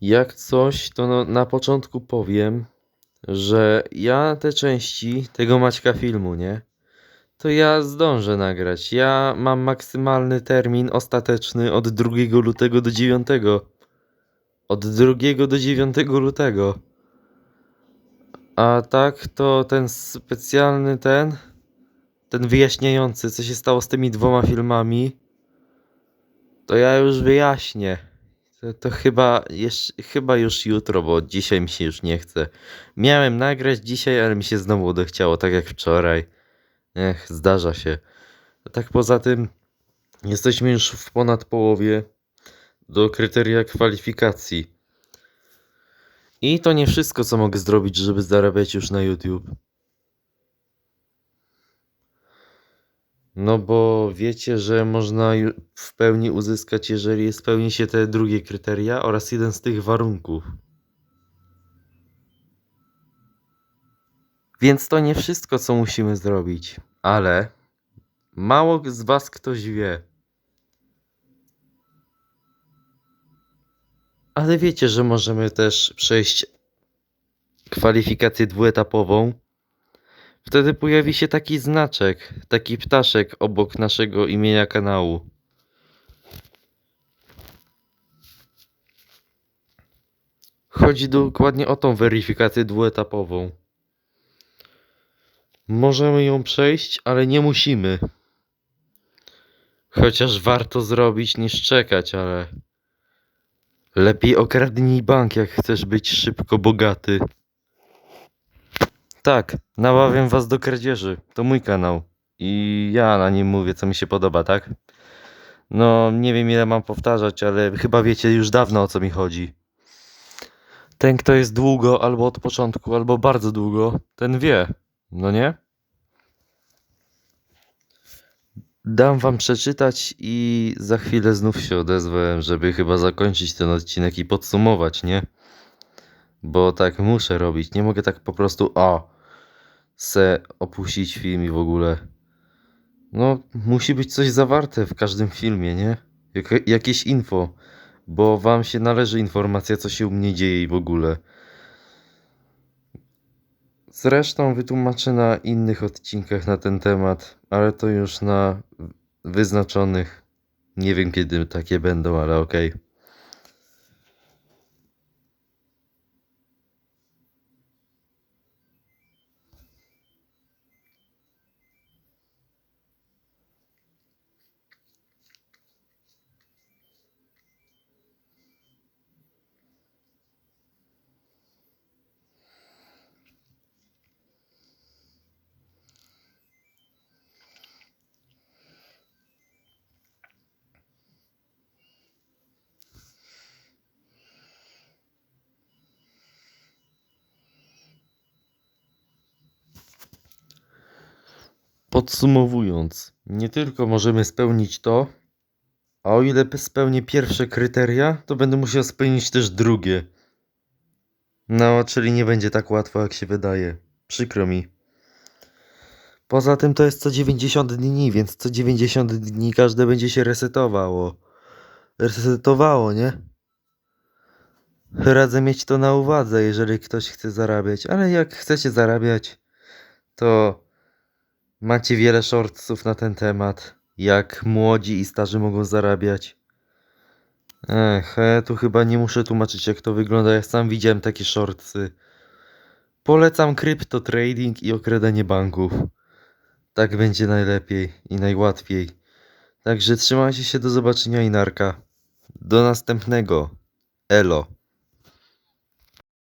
Jak coś, to no, na początku powiem, że ja te części tego Maćka filmu, nie? To ja zdążę nagrać. Ja mam maksymalny termin ostateczny od 2 lutego do 9. Od 2 do 9 lutego. A tak to ten specjalny ten, ten wyjaśniający, co się stało z tymi dwoma filmami, to ja już wyjaśnię. To, chyba, jeszcze, chyba już jutro, bo dzisiaj mi się już nie chce. Miałem nagrać dzisiaj, ale mi się znowu odechciało, tak jak wczoraj. Ech, zdarza się. A tak poza tym, jesteśmy już w ponad połowie do kryteria kwalifikacji. I to nie wszystko, co mogę zrobić, żeby zarabiać już na YouTube. No bo wiecie, że można w pełni uzyskać, jeżeli spełni się te drugie kryteria oraz jeden z tych warunków. Więc to nie wszystko, co musimy zrobić, ale mało z Was ktoś wie. Ale wiecie, że możemy też przejść kwalifikację dwuetapową. Wtedy pojawi się taki znaczek, taki ptaszek obok naszego imienia kanału. Chodzi dokładnie o tą weryfikację dwuetapową. Możemy ją przejść, ale nie musimy. Chociaż warto zrobić niż czekać, ale lepiej okradnij bank, jak chcesz być szybko bogaty. Tak, namawiam was do kradzieży. To mój kanał. I ja na nim mówię, co mi się podoba, tak? No, nie wiem ile mam powtarzać, ale chyba wiecie już dawno o co mi chodzi. Ten, kto jest długo, albo od początku, albo bardzo długo, ten wie. No nie? Dam wam przeczytać i za chwilę znów się odezwę, żeby chyba zakończyć ten odcinek i podsumować, nie? Bo tak muszę robić. Nie mogę tak po prostu o se opuścić film i w ogóle. No, musi być coś zawarte w każdym filmie, nie? Jak, jakieś info, bo wam się należy informacja, co się u mnie dzieje i w ogóle. Zresztą wytłumaczę na innych odcinkach na ten temat, ale to już na wyznaczonych. Nie wiem kiedy takie będą, ale okej. Podsumowując, nie tylko możemy spełnić to, a o ile spełnię pierwsze kryteria, to będę musiał spełnić też drugie. No, czyli nie będzie tak łatwo, jak się wydaje. Przykro mi. Poza tym to jest co 90 dni, więc co 90 dni każde będzie się resetowało. Resetowało, nie? Radzę mieć to na uwadze, jeżeli ktoś chce zarabiać, ale jak chcecie zarabiać, to macie wiele shortsów na ten temat. Jak młodzi i starzy mogą zarabiać. Ech, ja tu chyba nie muszę tłumaczyć jak to wygląda. Ja sam widziałem takie shortsy. Polecam krypto trading i okradanie banków. Tak będzie najlepiej i najłatwiej. Także trzymajcie się, do zobaczenia i narka. Do następnego. Elo.